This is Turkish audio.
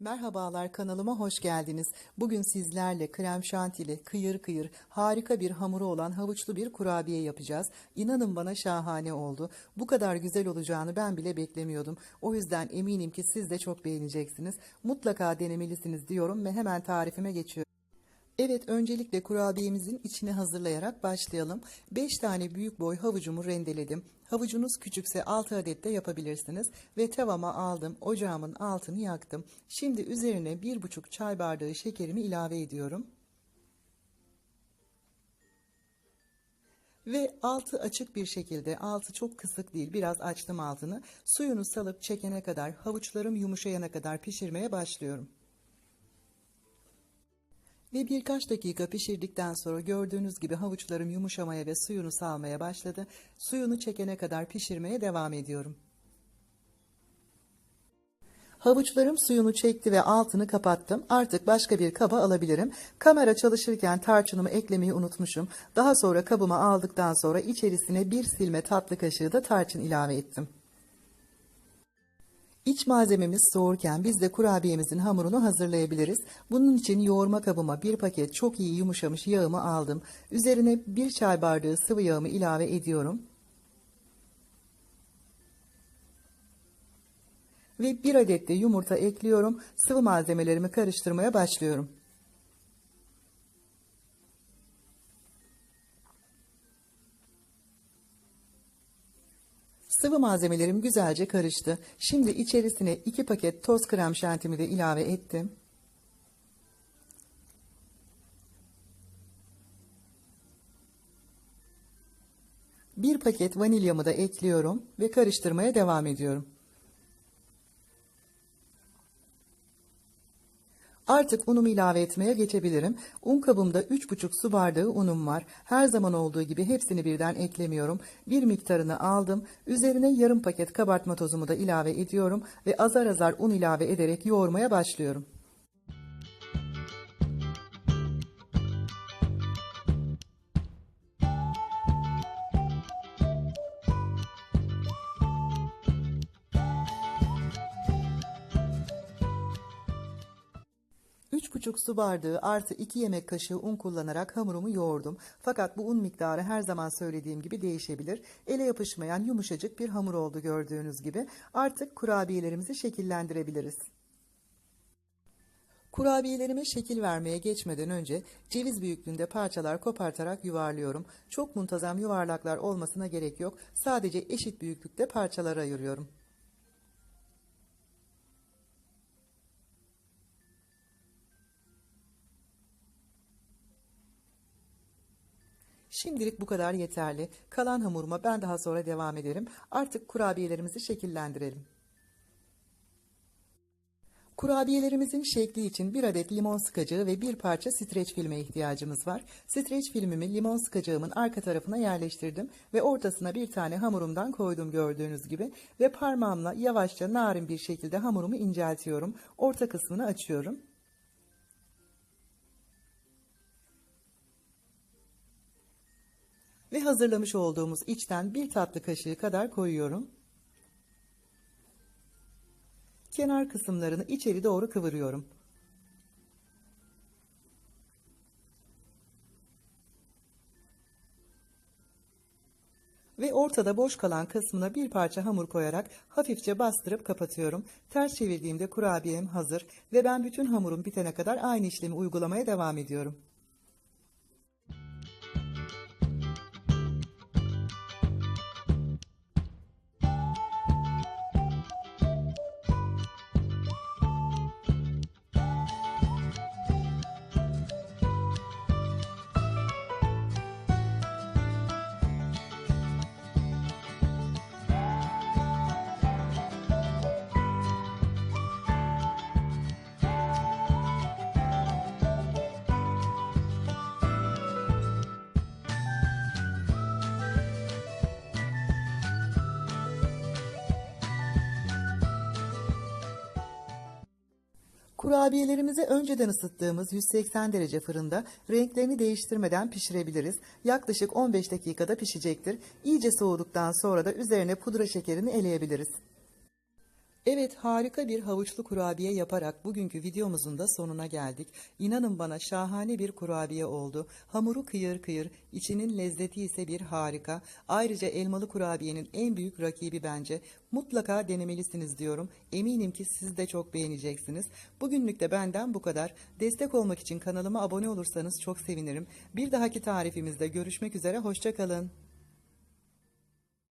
Merhabalar kanalıma hoş geldiniz. Bugün sizlerle krem şantili, kıyır kıyır, harika bir hamuru olan havuçlu bir kurabiye yapacağız. İnanın bana şahane oldu. Bu kadar güzel olacağını ben bile beklemiyordum. O yüzden eminim ki siz de çok beğeneceksiniz. Mutlaka denemelisiniz diyorum ve hemen tarifime geçiyorum. Evet öncelikle kurabiyemizin içini hazırlayarak başlayalım. 5 tane büyük boy havucumu rendeledim. Havucunuz küçükse 6 adet de yapabilirsiniz. Ve tavama aldım. Ocağımın altını yaktım. Şimdi üzerine 1,5 çay bardağı şekerimi ilave ediyorum. Ve altı açık bir şekilde, altı çok kısık değil, biraz açtım altını. Suyunu salıp çekene kadar, havuçlarım yumuşayana kadar pişirmeye başlıyorum. Ve birkaç dakika pişirdikten sonra gördüğünüz gibi havuçlarım yumuşamaya ve suyunu salmaya başladı. Suyunu çekene kadar pişirmeye devam ediyorum. Havuçlarım suyunu çekti ve altını kapattım. Artık başka bir kaba alabilirim. Kamera çalışırken tarçınımı eklemeyi unutmuşum. Daha sonra kabıma aldıktan sonra içerisine bir silme tatlı kaşığı da tarçın ilave ettim. İç malzememiz soğurken biz de kurabiyemizin hamurunu hazırlayabiliriz. Bunun için yoğurma kabıma bir paket çok iyi yumuşamış yağımı aldım. Üzerine bir çay bardağı sıvı yağımı ilave ediyorum. Ve bir adet de yumurta ekliyorum. Sıvı malzemelerimi karıştırmaya başlıyorum. Sıvı malzemelerim güzelce karıştı. Şimdi içerisine 2 paket toz krem şantimi de ilave ettim. Bir paket vanilyamı da ekliyorum ve karıştırmaya devam ediyorum. Artık unumu ilave etmeye geçebilirim. Un kabımda 3,5 su bardağı unum var. Her zaman olduğu gibi hepsini birden eklemiyorum. Bir miktarını aldım. Üzerine yarım paket kabartma tozumu da ilave ediyorum ve azar azar un ilave ederek yoğurmaya başlıyorum. Üç buçuk su bardağı artı 2 yemek kaşığı un kullanarak hamurumu yoğurdum. Fakat bu un miktarı her zaman söylediğim gibi değişebilir. Ele yapışmayan yumuşacık bir hamur oldu gördüğünüz gibi. Artık kurabiyelerimizi şekillendirebiliriz. Kurabiyelerime şekil vermeye geçmeden önce ceviz büyüklüğünde parçalar kopartarak yuvarlıyorum. Çok muntazam yuvarlaklar olmasına gerek yok. Sadece eşit büyüklükte parçalara ayırıyorum. Şimdilik bu kadar yeterli. Kalan hamuruma ben daha sonra devam ederim. Artık kurabiyelerimizi şekillendirelim. Kurabiyelerimizin şekli için bir adet limon sıkacağı ve bir parça streç filme ihtiyacımız var. Streç filmimi limon sıkacağımın arka tarafına yerleştirdim ve ortasına bir tane hamurumdan koydum gördüğünüz gibi ve parmağımla yavaşça narin bir şekilde hamurumu inceltiyorum. Orta kısmını açıyorum. Ve hazırlamış olduğumuz içten bir tatlı kaşığı kadar koyuyorum. Kenar kısımlarını içeri doğru kıvırıyorum. Ve ortada boş kalan kısmına bir parça hamur koyarak hafifçe bastırıp kapatıyorum. Ters çevirdiğimde kurabiyem hazır ve ben bütün hamurum bitene kadar aynı işlemi uygulamaya devam ediyorum. Kurabiyelerimizi önceden ısıttığımız 180 derece fırında renklerini değiştirmeden pişirebiliriz. Yaklaşık 15 dakikada pişecektir. İyice soğuduktan sonra da üzerine pudra şekerini eleyebiliriz. Evet harika bir havuçlu kurabiye yaparak bugünkü videomuzun da sonuna geldik. İnanın bana şahane bir kurabiye oldu. Hamuru kıyır kıyır, içinin lezzeti ise bir harika. Ayrıca elmalı kurabiyenin en büyük rakibi bence. Mutlaka denemelisiniz diyorum. Eminim ki siz de çok beğeneceksiniz. Bugünlük de benden bu kadar. Destek olmak için kanalıma abone olursanız çok sevinirim. Bir dahaki tarifimizde görüşmek üzere, hoşçakalın.